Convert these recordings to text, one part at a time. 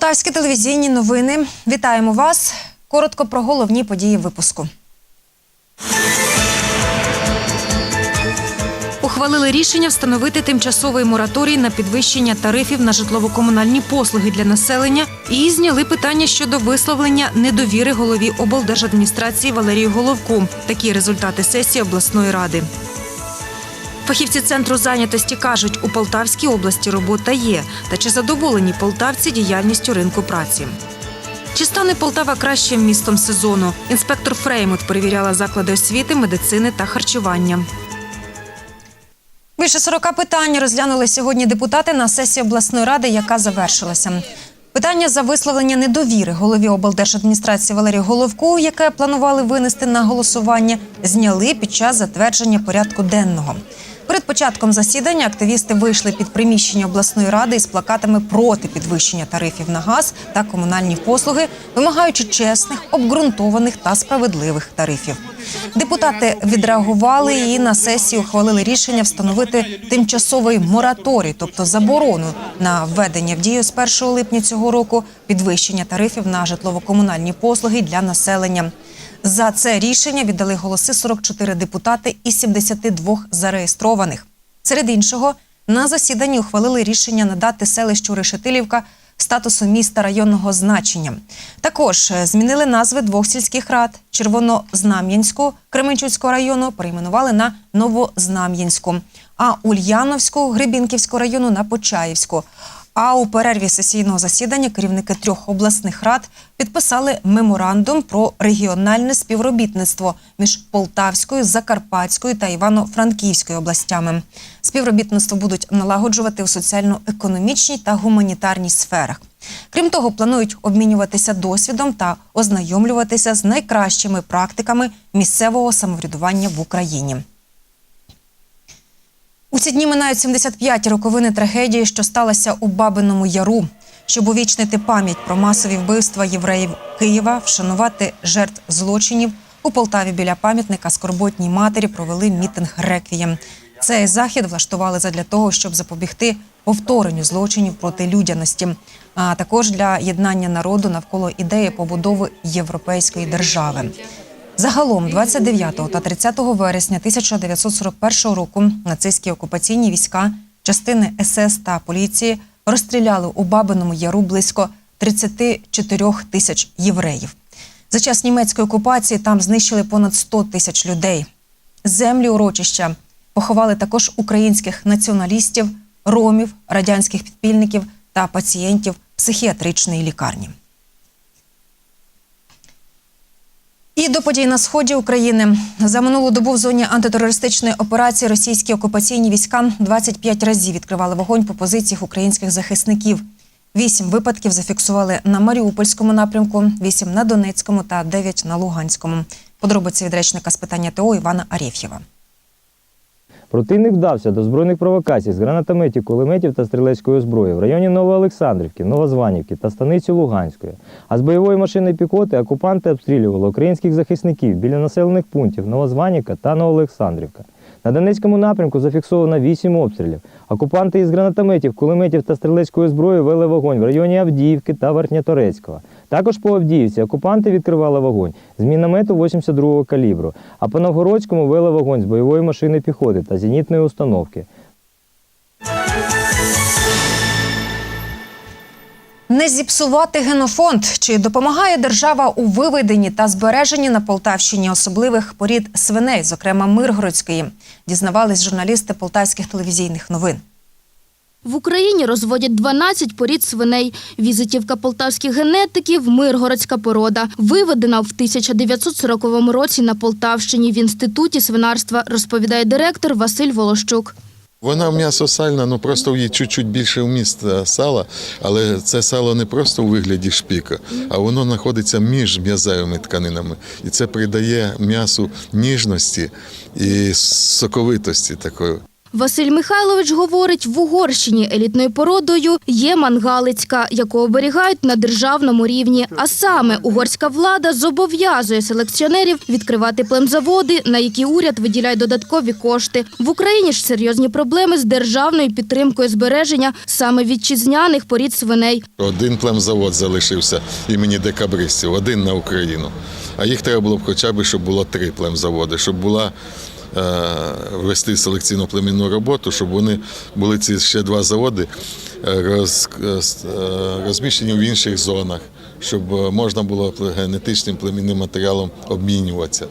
Полтавські телевізійні новини. Вітаємо вас. Коротко про головні події випуску. Ухвалили рішення встановити тимчасовий мораторій на підвищення тарифів на житлово-комунальні послуги для населення і зняли питання щодо висловлення недовіри голові облдержадміністрації Валерію Головку. Такі результати сесії обласної ради. Фахівці центру зайнятості кажуть, у Полтавській області робота є. Та чи задоволені полтавці діяльністю ринку праці? Чи стане Полтава кращим містом сезону? Інспектор Фреймут перевіряла заклади освіти, медицини та харчування. Більше 40 питань розглянули сьогодні депутати на сесії обласної ради, яка завершилася. Питання за висловлення недовіри голові облдержадміністрації Валерію Головку, яке планували винести на голосування, зняли під час затвердження порядку денного. Перед початком засідання активісти вийшли під приміщення обласної ради із плакатами проти підвищення тарифів на газ та комунальні послуги, вимагаючи чесних, обґрунтованих та справедливих тарифів. Депутати відреагували і на сесії ухвалили рішення встановити тимчасовий мораторій, тобто заборону на введення в дію з 1 липня цього року підвищення тарифів на житлово-комунальні послуги для населення. За це рішення віддали голоси 44 депутати із 72 зареєстрованих. Серед іншого, на засіданні ухвалили рішення надати селищу Решетилівка статусу міста районного значення. Також е, змінили назви двох сільських рад: Червонознам'янську Кременчуцького району перейменували на Новознам'янську, а Ульяновську Гребінківського району на Почаївську. А у перерві сесійного засідання керівники трьох обласних рад підписали меморандум про регіональне співробітництво між Полтавською, Закарпатською та Івано-Франківською областями. Співробітництво будуть налагоджувати у соціально-економічній та гуманітарній сферах. Крім того, планують обмінюватися досвідом та ознайомлюватися з найкращими практиками місцевого самоврядування в Україні. У ці дні минають 75 роковини трагедії, що сталася у Бабиному Яру. Щоб увічнити пам'ять про масові вбивства євреїв Києва, вшанувати жертв злочинів у Полтаві біля пам'ятника скорботній матері провели мітинг реквієм. Цей захід влаштували задля того, щоб запобігти повторенню злочинів проти людяності, а також для єднання народу навколо ідеї побудови європейської держави. Загалом, 29 та 30 вересня 1941 року нацистські окупаційні війська, частини СС та поліції розстріляли у Бабиному Яру близько 34 тисяч євреїв. За час німецької окупації там знищили понад 100 тисяч людей. Землі урочища поховали також українських націоналістів, ромів, радянських підпільників та пацієнтів психіатричної лікарні. І до подій на сході України за минулу добу в зоні антитерористичної операції російські окупаційні війська 25 разів відкривали вогонь по позиціях українських захисників. Вісім випадків зафіксували на Маріупольському напрямку, вісім на Донецькому та дев'ять на Луганському. Подробиці від речника з питання ТО Івана Арєф'єва. Противник вдався до збройних провокацій з гранатометів, кулеметів та стрілецької зброї в районі Новоолександрівки, Новозванівки та станиці Луганської. А з бойової машини піхоти окупанти обстрілювали українських захисників біля населених пунктів Новозванівка та Новоолександрівка. На Донецькому напрямку зафіксовано 8 обстрілів. Окупанти із гранатометів, кулеметів та стрілецької зброї вели вогонь в районі Авдіївки та Верхньоторецького. Також по Авдіївці окупанти відкривали вогонь з міномету 82-го калібру, а по Новгородському вели вогонь з бойової машини піхоти та зенітної установки. Не зіпсувати генофонд чи допомагає держава у виведенні та збереженні на Полтавщині особливих порід свиней, зокрема Миргородської, дізнавались журналісти полтавських телевізійних новин. В Україні розводять 12 порід свиней. Візитівка полтавських генетиків – миргородська порода. Виведена в 1940 році на Полтавщині в Інституті свинарства, розповідає директор Василь Волощук. Вона м'ясосальна, ну просто в її чуть-чуть більше вміст е, сала, але це сало не просто у вигляді шпіка, а воно знаходиться між м'язевими тканинами. І це придає м'ясу ніжності і соковитості такої. Василь Михайлович говорить, в Угорщині елітною породою є мангалицька, яку оберігають на державному рівні. А саме угорська влада зобов'язує селекціонерів відкривати племзаводи, на які уряд виділяє додаткові кошти. В Україні ж серйозні проблеми з державною підтримкою збереження саме вітчизняних порід свиней. Один племзавод залишився імені декабристів, один на Україну. А їх треба було б хоча б, щоб було три племзаводи, щоб була вести селекційну племінну роботу, щоб вони були ці ще два заводи е, е, е, розміщені в інших зонах, щоб е, можна було генетичним племінним матеріалом обмінюватися.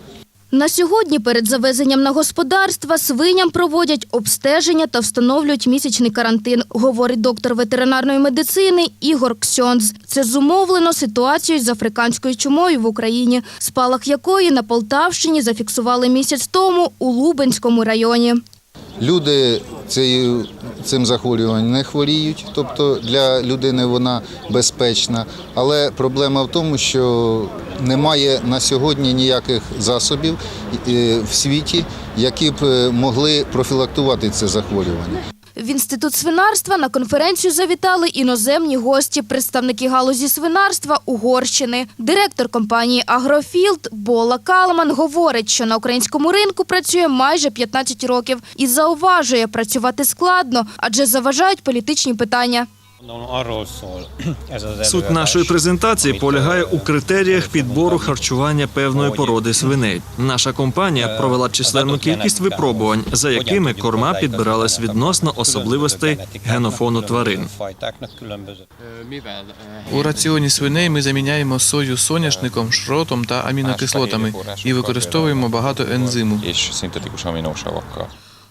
На сьогодні перед завезенням на господарства свиням проводять обстеження та встановлюють місячний карантин, говорить доктор ветеринарної медицини Ігор Ксьонц. Це зумовлено ситуацією з африканською чумою в Україні, спалах якої на Полтавщині зафіксували місяць тому у Лубенському районі. Люди цією, цим захворюванням не хворіють, тобто для людини вона безпечна. Але проблема в тому, що немає на сьогодні ніяких засобів е, в світі, які б е, могли профілактувати це захворювання. В інститут свинарства на конференцію завітали іноземні гості, представники галузі свинарства Угорщини. Директор компанії Агрофілд Бола Калман говорить, що на українському ринку працює майже 15 років і зауважує, працювати складно, адже заважають політичні питання. Суть нашої презентації полягає у критеріях підбору харчування певної породи свиней. Наша компанія провела численну кількість випробувань, за якими корма підбиралась відносно особливостей генофону тварин. У раціоні свиней ми заміняємо сою соняшником, шротом та амінокислотами і використовуємо багато ензиму.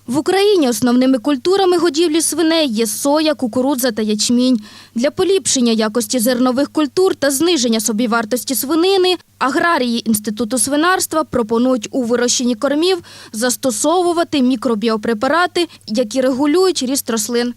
В Україні основними культурами годівлі свиней є соя, кукурудза та ячмінь. Для поліпшення якості зернових культур та зниження собівартості свинини аграрії Інституту свинарства пропонують у вирощенні кормів застосовувати мікробіопрепарати, які регулюють ріст рослин.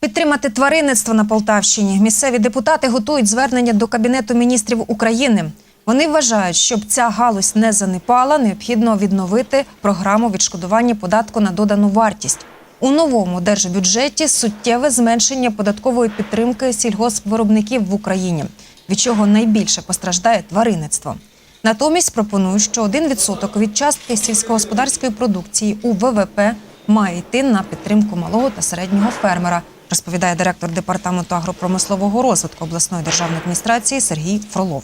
Підтримати тваринництво на Полтавщині місцеві депутати готують звернення до Кабінету міністрів України. Вони вважають, щоб ця галузь не занепала, необхідно відновити програму відшкодування податку на додану вартість. У новому держбюджеті суттєве зменшення податкової підтримки сільгоспвиробників в Україні, від чого найбільше постраждає тваринництво. Натомість пропонують, що 1% від частки сільськогосподарської продукції у ВВП має йти на підтримку малого та середнього фермера, розповідає директор департаменту агропромислового розвитку обласної державної адміністрації Сергій Фролов.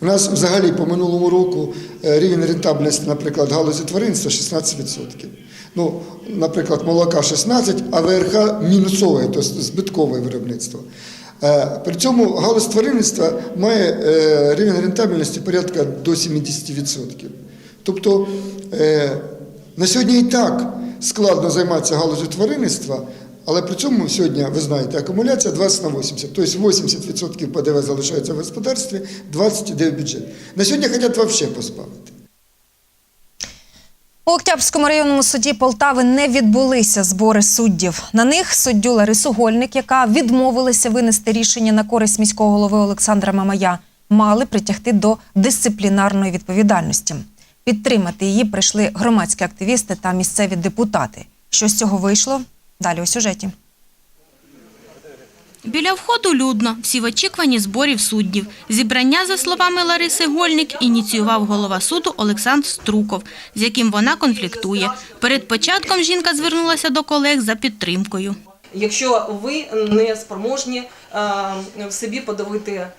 У нас взагалі по минулому року е, рівень рентабельності, наприклад, галузі тваринства 16%. Ну, наприклад, молока 16, а ВРХ мінусове, тобто збиткове виробництво. Е, При цьому галузь тваринництва має е, рівень рентабельності порядка до 70%. Тобто на сьогодні і так складно займатися галузю тваринництва, але при цьому сьогодні, ви знаєте, акумуляція 20 на 80. Тобто 80% ПДВ залишається в господарстві, 20% йде в бюджет. На сьогодні хочуть взагалі позбавити. У Октябрському районному суді Полтави не відбулися збори суддів. На них суддю Ларису Гольник, яка відмовилася винести рішення на користь міського голови Олександра Мамая, мали притягти до дисциплінарної відповідальності. Підтримати її прийшли громадські активісти та місцеві депутати. Що з цього вийшло? Далі у сюжеті. Біля входу людно, всі в очікуванні зборів суддів. Зібрання, за словами Лариси Гольник, ініціював голова суду Олександр Струков, з яким вона конфліктує. Перед початком жінка звернулася до колег за підтримкою. Якщо ви не спроможні е, в собі подавити е,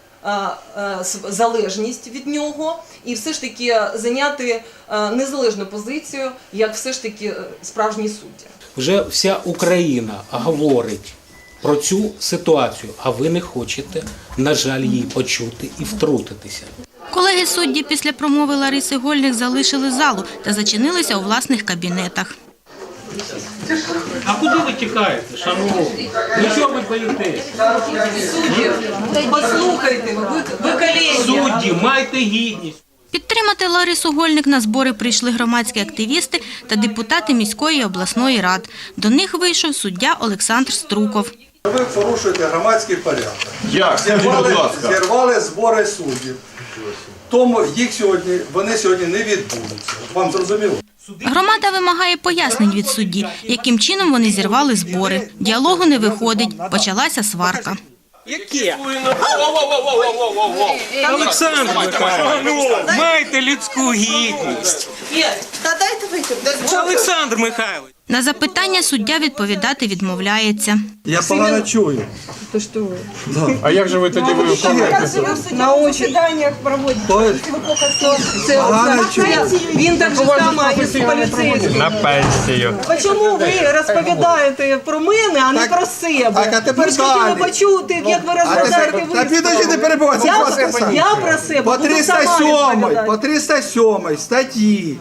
е, залежність від нього і все ж таки зайняти незалежну позицію, як все ж таки справжній судді. Вже вся Україна говорить про цю ситуацію, а ви не хочете, на жаль, її почути і втрутитися. Колеги судді після промови Лариси Гольник залишили залу та зачинилися у власних кабінетах. А куди ви тікаєте, шановні? Ну чого ви боїтесь? Послухайте, ви, ви колеги. Судді, майте гідність. Підтримати Ларису Гольник на збори прийшли громадські активісти та депутати міської і обласної рад. До них вийшов суддя Олександр Струков. Ви порушуєте громадський порядок. Як? Зірвали, зірвали збори суддів. Тому їх сьогодні, вони сьогодні не відбудуться. Вам зрозуміло? Громада вимагає пояснень від судді, яким чином вони зірвали збори. Діалогу не виходить, почалася сварка. Яке? Олександр Михайлович, майте людську гідність. Та дайте вийти. Олександр Михайлович. На запитання суддя відповідати відмовляється. Я погано чую. А як же ви тоді виконуєте? На очі проводять. Це Погано чую. Він так же само із поліцейським. На пенсію. Чому ви розповідаєте про мене, а не Так, про себе? так, а тепер Ми ж хотіли почути, як ви розглядаєте Та ви. підожди, не перебувайте, Я, про себе По 307, відповідати. по 307 статті,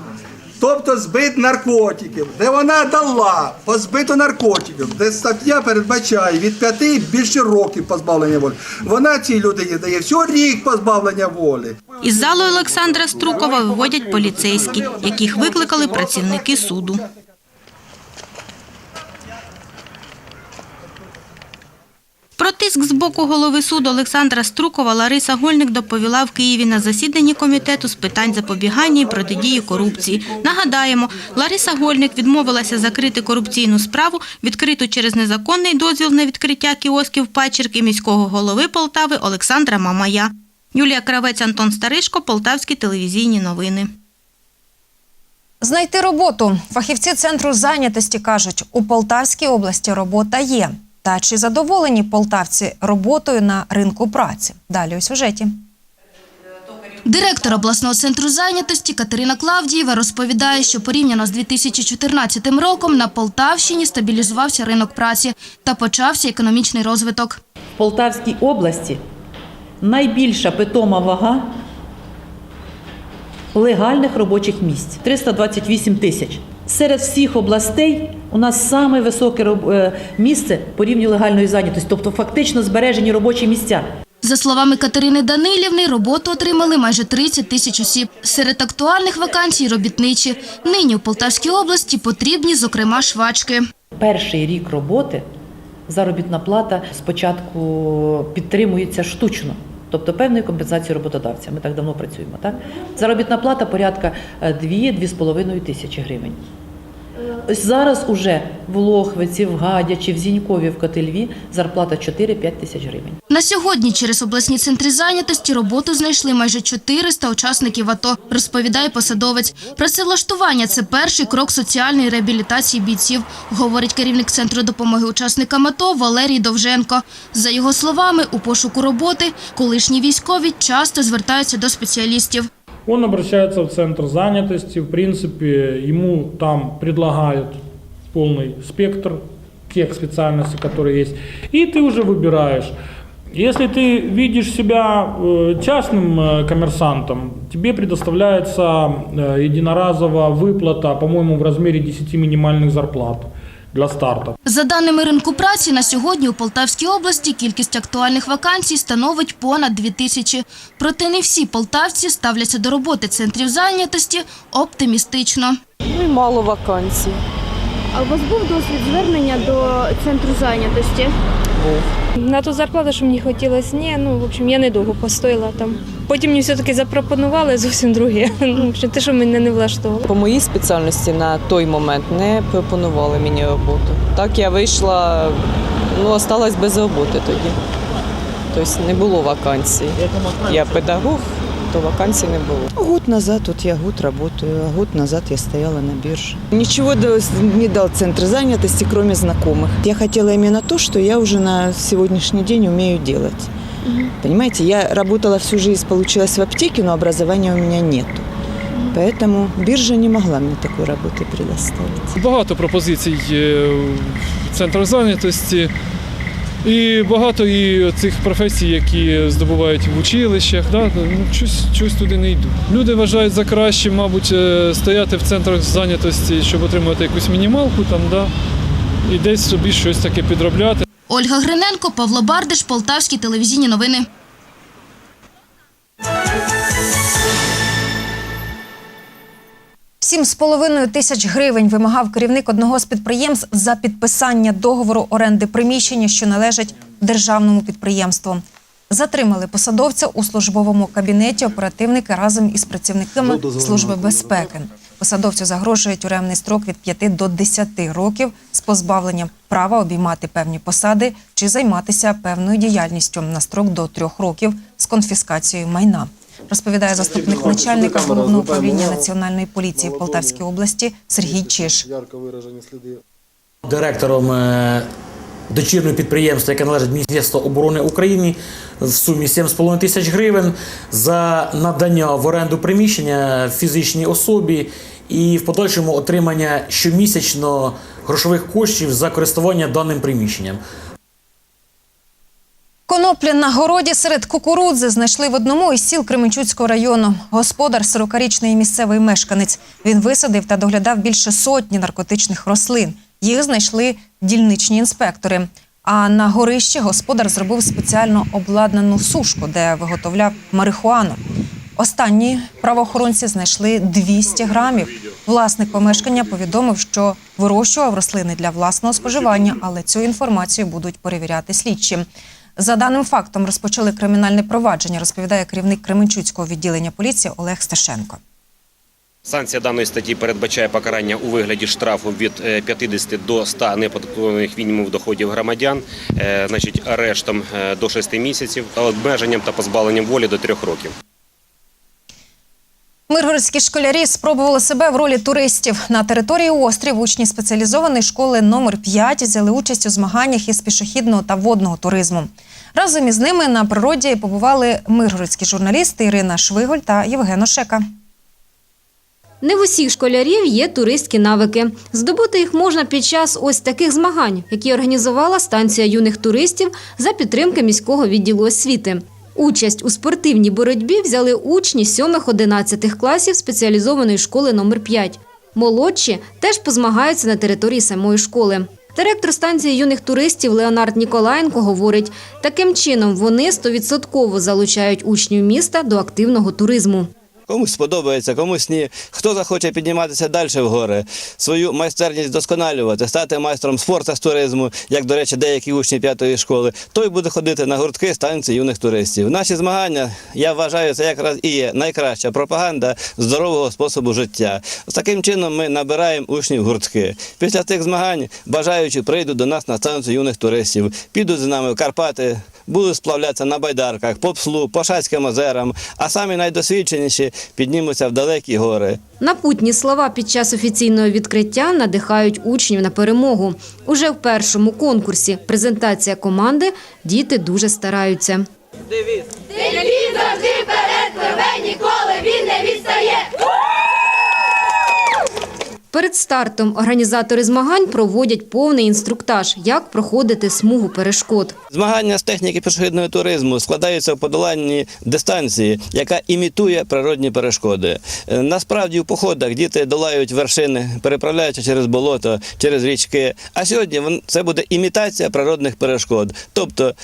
тобто збит наркотиків, де вона дала по збиту наркотиків, де стаття передбачає від п'яти більше років позбавлення волі. Вона цій людині дає всього рік позбавлення волі. Із залу Олександра Струкова виводять поліцейські, яких викликали працівники суду. Тиск з боку голови суду Олександра Струкова Лариса Гольник доповіла в Києві на засіданні комітету з питань запобігання і протидії корупції. Нагадаємо, Лариса Гольник відмовилася закрити корупційну справу, відкриту через незаконний дозвіл на відкриття кіосків пачерки міського голови Полтави Олександра Мамая. Юлія Кравець, Антон Старишко, Полтавські телевізійні новини. Знайти роботу. Фахівці центру зайнятості кажуть, у Полтавській області робота є. Та чи задоволені полтавці роботою на ринку праці? Далі у сюжеті. Директор обласного центру зайнятості Катерина Клавдієва розповідає, що порівняно з 2014 роком на Полтавщині стабілізувався ринок праці та почався економічний розвиток. В Полтавській області найбільша питома вага легальних робочих місць 328 тисяч. Серед всіх областей у нас саме високе е, місце по рівню легальної зайнятості, тобто фактично збережені робочі місця. За словами Катерини Данилівни, роботу отримали майже 30 тисяч осіб. Серед актуальних вакансій – робітничі. Нині у Полтавській області потрібні, зокрема, швачки. Перший рік роботи заробітна плата спочатку підтримується штучно. Тобто певної компенсації роботодавця. Ми так давно працюємо. Так? Заробітна плата порядка 2-2,5 тисячі гривень. Ось зараз уже в Лохвиці, в Гадячі, в Зінькові, в Котельві зарплата 4-5 тисяч гривень. На сьогодні через обласні центри зайнятості роботу знайшли майже 400 учасників АТО, розповідає посадовець. Працевлаштування – це перший крок соціальної реабілітації бійців, говорить керівник Центру допомоги учасникам АТО Валерій Довженко. За його словами, у пошуку роботи колишні військові часто звертаються до спеціалістів Он обращается в центр занятости, в принципе, ему там предлагают полный спектр тех специальностей, которые есть, и ты уже выбираешь. Если ты видишь себя э, частным э, коммерсантом, тебе предоставляется э, единоразовая выплата, по-моему, в размере 10 минимальных зарплат для старта. За даними ринку праці, на сьогодні у Полтавській області кількість актуальних вакансій становить понад дві тисячі. Проте не всі полтавці ставляться до роботи центрів зайнятості оптимістично. Ну і мало вакансій. А у вас був досвід звернення до центру зайнятості? Був. На ту зарплату, що мені хотілося, ні, ну, в общем, я недовго постояла там. Потім мені все-таки запропонували зовсім друге. Ну, те, що мене не влаштовувало. По моїй спеціальності на той момент не пропонували мені роботу. Так я вийшла, ну, осталась без роботи тоді. Тобто не було вакансій. Я педагог, то вакансій не було. Год назад вот я год работаю, а год назад я стояла на бирже. Ничего до- не дал центр занятости, кроме знакомых. Я хотела именно то, что я уже на сегодняшний день умею делать. Понимаете, я работала всю жизнь, получилась в аптеке, но образования у меня нету. Поэтому биржа не могла мне такой работы предоставить. Багато пропозицій в центрах зайнятості. І багато і цих професій, які здобувають в училищах, да, ну, щось, щось туди не йдуть. Люди вважають за краще, мабуть, е, стояти в центрах зайнятості, щоб отримати якусь мінімалку там, да, і десь собі щось таке підробляти. Ольга Гриненко, Павло Бардиш, Полтавські телевізійні новини. Сім з половиною тисяч гривень вимагав керівник одного з підприємств за підписання договору оренди приміщення, що належить державному підприємству. Затримали посадовця у службовому кабінеті оперативники разом із працівниками Служби безпеки. Посадовцю загрожує тюремний строк від 5 до 10 років з позбавленням права обіймати певні посади чи займатися певною діяльністю на строк до 3 років з конфіскацією майна. Розповідає заступник начальника головного управління національної поліції в Полтавській області Сергій Чиш. директором е, дочірнього підприємства, яке належить Міністерству оборони України, в сумі 7,5 тисяч гривень за надання в оренду приміщення фізичній особі і в подальшому отримання щомісячно грошових коштів за користування даним приміщенням. Коноплі на городі серед кукурудзи знайшли в одному із сіл Кременчуцького району. Господар 40-річний місцевий мешканець. Він висадив та доглядав більше сотні наркотичних рослин. Їх знайшли дільничні інспектори. А на горищі господар зробив спеціально обладнану сушку, де виготовляв марихуану. Останні правоохоронці знайшли 200 грамів. Власник помешкання повідомив, що вирощував рослини для власного споживання, але цю інформацію будуть перевіряти слідчі. За даним фактом розпочали кримінальне провадження, розповідає керівник Кременчуцького відділення поліції Олег Сташенко. Санкція даної статті передбачає покарання у вигляді штрафу від е, 50 до 100 неподаткових мінімумів доходів громадян, е, значить арештом е, до 6 місяців, обмеженням та позбавленням волі до 3 років. Миргородські школярі спробували себе в ролі туристів. На території острів учні спеціалізованої школи номер 5 взяли участь у змаганнях із пішохідного та водного туризму. Разом із ними на природі побували миргородські журналісти Ірина Швиголь та Євген Ошека. Не в усіх школярів є туристські навики. Здобути їх можна під час ось таких змагань, які організувала станція юних туристів за підтримки міського відділу освіти. Участь у спортивній боротьбі взяли учні 7-11 класів спеціалізованої школи номер 5 Молодші теж позмагаються на території самої школи. Директор станції юних туристів Леонард Ніколаєнко говорить, таким чином вони стовідсотково залучають учнів міста до активного туризму. Комусь сподобається, комусь ні. Хто захоче підніматися далі в гори, свою майстерність досконалювати, стати майстром спорту з туризму, як, до речі, деякі учні п'ятої школи, той буде ходити на гуртки станції юних туристів. Наші змагання, я вважаю, це якраз і є найкраща пропаганда здорового способу життя. З таким чином ми набираємо учнів гуртки. Після цих змагань бажаючі прийдуть до нас на станцію юних туристів, підуть з нами в Карпати, будуть сплавлятися на байдарках, по пслу, по Шацьким озерам, а самі найдосвідченіші піднімуться в далекі гори. Напутні слова під час офіційного відкриття надихають учнів на перемогу. Уже в першому конкурсі презентація команди діти дуже стараються. Девіз завжди вперед пливе, ніколи він не відстає. Перед стартом організатори змагань проводять повний інструктаж, як проходити смугу перешкод. Змагання з техніки пішохідного туризму складаються в подоланні дистанції, яка імітує природні перешкоди. Е, Насправді в походах діти долають вершини, переправляються через болото, через річки. А сьогодні це буде імітація природних перешкод. Тобто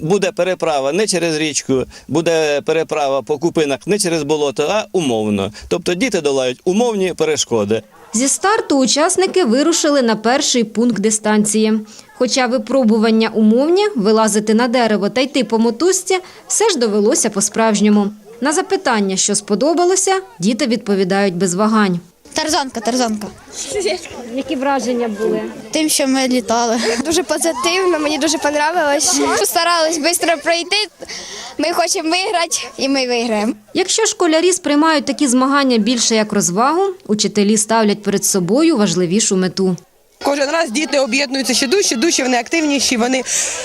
буде переправа не через річку, буде переправа по купинах не через болото, а умовно. Тобто діти долають умовні перешкоди. Зі старту учасники вирушили на перший пункт дистанції. Хоча випробування умовні, вилазити на дерево та йти по мотузці, все ж довелося по-справжньому. На запитання, що сподобалося, діти відповідають без вагань. Тарзанка, тарзанка. Які враження були? Тим, що ми літали. Дуже позитивно, мені дуже понравилось. Постарались швидко пройти. Ми хочемо виграти і ми виграємо. Якщо школярі сприймають такі змагання більше як розвагу, учителі ставлять перед собою важливішу мету. Кожен раз діти об'єднуються ще дужче, дужче, вони активніші. Вони,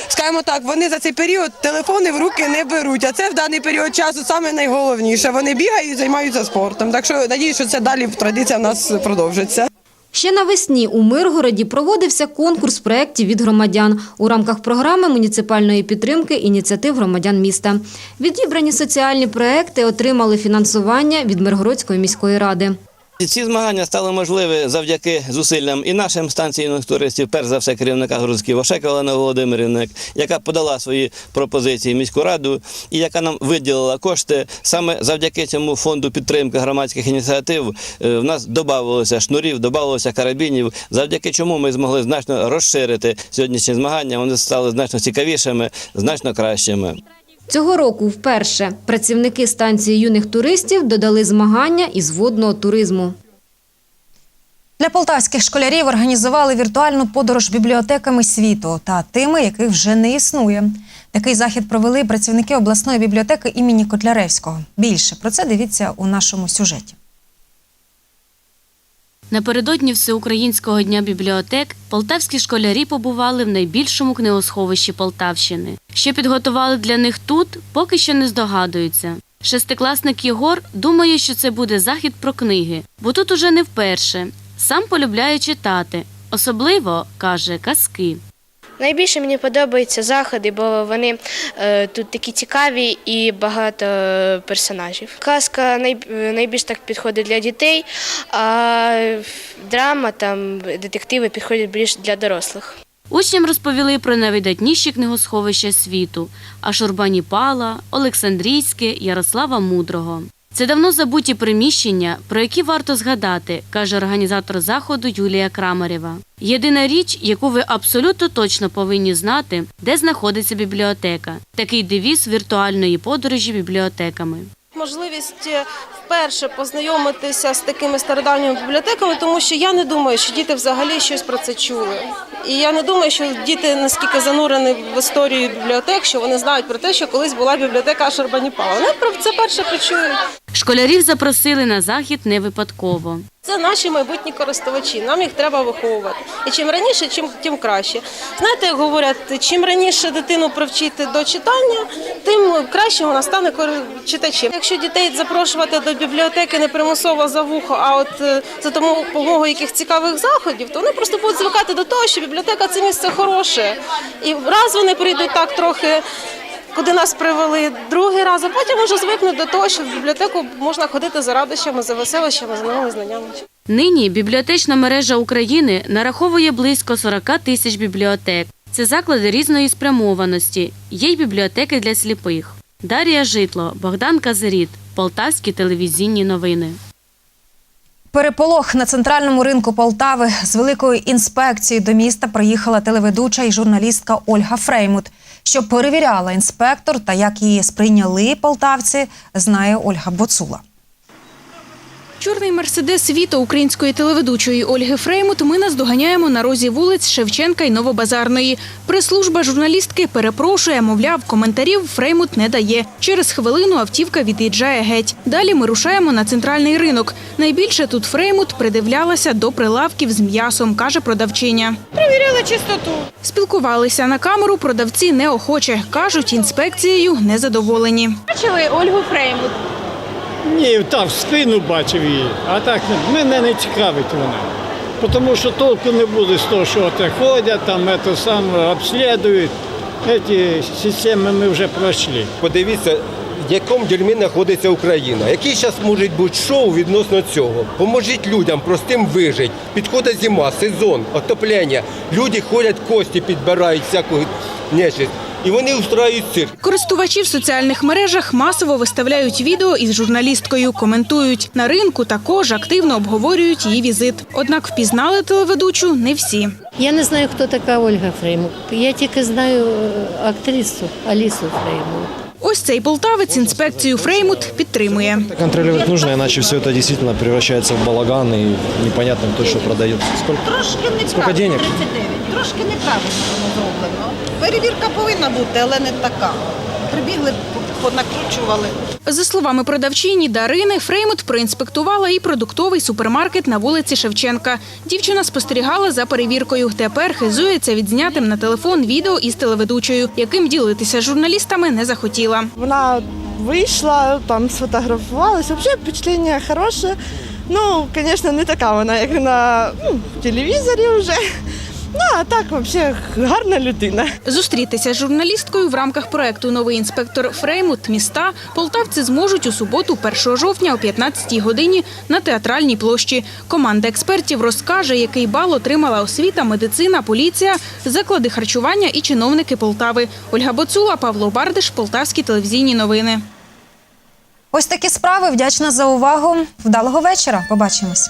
скажімо так, вони за цей період телефони в руки не беруть. А це в даний період часу саме найголовніше. Вони бігають і займаються спортом. Так що надіюсь, що це далі традиція в нас продовжиться. Ще навесні у Миргороді проводився конкурс проєктів від громадян у рамках програми муніципальної підтримки ініціатив громадян міста. Відібрані соціальні проекти отримали фінансування від Миргородської міської ради. Ці змагання стали можливі завдяки зусиллям і нашим станційних туристів, перш за все керівника Грузьків Ошека Олена Володимирівна, яка подала свої пропозиції міську раду і яка нам виділила кошти. Саме завдяки цьому фонду підтримки громадських ініціатив е, в нас додавалося шнурів, додавалося карабінів, завдяки чому ми змогли значно розширити сьогоднішні змагання. Вони стали значно цікавішими, значно кращими. Цього року вперше працівники станції юних туристів додали змагання із водного туризму. Для полтавських школярів організували віртуальну подорож бібліотеками світу та тими, яких вже не існує. Такий захід провели працівники обласної бібліотеки імені Котляревського. Більше про це дивіться у нашому сюжеті. Напередодні Всеукраїнського дня бібліотек полтавські школярі побували в найбільшому книгосховищі Полтавщини. Що підготували для них тут, поки що не здогадуються. Шестикласник Єгор думає, що це буде захід про книги, бо тут уже не вперше. Сам полюбляє читати, особливо каже казки. Найбільше мені подобаються заходи, бо вони е, тут такі цікаві і багато персонажів. Казка най, найбільш так підходить для дітей, а драма там детективи підходять більш для дорослих. Учням розповіли про найвидатніші книгосховища світу Ашурбаніпала, Олександрійське, Ярослава Мудрого. Це давно забуті приміщення, про які варто згадати, каже організатор заходу Юлія Крамарєва. Єдина річ, яку ви абсолютно точно повинні знати, де знаходиться бібліотека. Такий девіз віртуальної подорожі бібліотеками. Можливість е, вперше познайомитися з такими стародавніми бібліотеками, тому що я не думаю, що діти взагалі щось про це чули. І я не думаю, що діти наскільки занурені в історію бібліотек, що вони знають про те, що колись була бібліотека Шарбаніпа. Вони про це перше почують. Школярів запросили на захід не випадково. Це наші майбутні користувачі. Нам їх треба виховувати. І чим раніше, чим тим краще. Знаєте, як говорять, чим раніше дитину привчити до читання, тим краще вона стане читачем. Якщо дітей запрошувати до бібліотеки не примусово за вухо, а от е, за допомогою яких цікавих заходів, то вони просто будуть звикати до того, що бібліотека це місце хороше. І раз вони прийдуть так трохи. Куди нас привели другий раз, а потім вже звикнуть до того, що в бібліотеку можна ходити за радощами, за веселищами, за новими знаннями. Нині бібліотечна мережа України нараховує близько 40 тисяч бібліотек. Це заклади різної спрямованості. Є й бібліотеки для сліпих. Дар'я Житло, Богдан Казиріт, Полтавські телевізійні новини. Переполох на центральному ринку Полтави з великою інспекцією до міста приїхала телеведуча і журналістка Ольга Фреймут. Що перевіряла інспектор та як її сприйняли полтавці, знає Ольга Боцула. Чорний мерседес Віто української телеведучої Ольги Фреймут ми наздоганяємо на розі вулиць Шевченка й Новобазарної. Прес-служба журналістки перепрошує, мовляв, коментарів Фреймут не дає. Через хвилину автівка від'їжджає геть. Далі ми рушаємо на центральний ринок. Найбільше тут Фреймут придивлялася до прилавків з м'ясом, каже продавчиня. Перевіряла чистоту. Спілкувалися на камеру продавці неохоче. Кажуть, інспекцією незадоволені. Бачили Ольгу Фреймут? Ні, там в спину бачив її, а так мене не цікавить вона. Тому що толку не буде з того, що от ходять, там це саме обслідують. Ці системи ми вже пройшли. Подивіться, в якому дерьмі знаходиться Україна. Які зараз можуть бути шоу відносно цього? Поможіть людям простим вижити. Підходить зима, сезон, отоплення. Люди ходять кості, підбирають всяку нечисть. І вони устраюють цирк. Користувачі в соціальних мережах масово виставляють відео із журналісткою, коментують. На ринку також активно обговорюють її візит. Однак впізнали телеведучу не всі. Я не знаю, хто така Ольга Фреймут. Я тільки знаю е, актрису Алісу Фреймут. Ось цей полтавець інспекцію Фреймут підтримує. Контролировать нужно, иначе все это действительно превращается в балаган и непонятно, кто что продает. Сколько, Трошки сколько денег? 39. Трошки неправильно зроблено. Перевірка повинна бути, але не така. Прибігли, понакручували. За словами продавчині Дарини, Фреймут проінспектувала і продуктовий супермаркет на вулиці Шевченка. Дівчина спостерігала за перевіркою. Тепер хизується відзнятим на телефон відео із телеведучою, яким ділитися з журналістами не захотіла. Вона вийшла, там сфотографувалася. Взагалі впечатлення хороше. Ну, звісно, не така вона, як на ну, телевізорі вже. Ну, а так, взагалі, гарна людина. Зустрітися з журналісткою в рамках проекту Новий інспектор Фреймут міста полтавці зможуть у суботу, 1 жовтня о 15 годині на театральній площі. Команда експертів розкаже, який бал отримала освіта, медицина, поліція, заклади харчування і чиновники Полтави. Ольга Боцула, Павло Бардиш, Полтавські телевізійні новини. Ось такі справи. Вдячна за увагу. Вдалого вечора. Побачимось.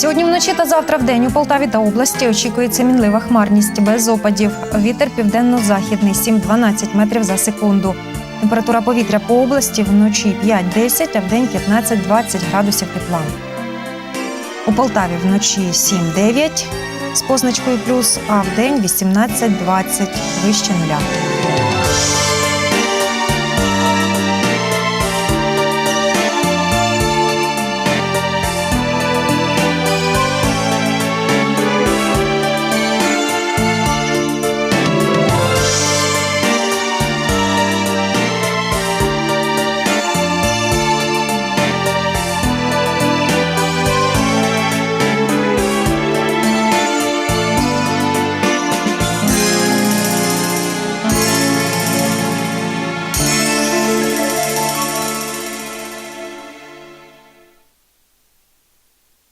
Сьогодні вночі та завтра в день у Полтаві та області очікується мінлива хмарність без опадів. Вітер південно-західний 7-12 метрів за секунду. Температура повітря по області вночі 5-10, а вдень 15-20 градусів тепла. У Полтаві вночі 7-9 з позначкою плюс, а вдень 18-20 вище нуля.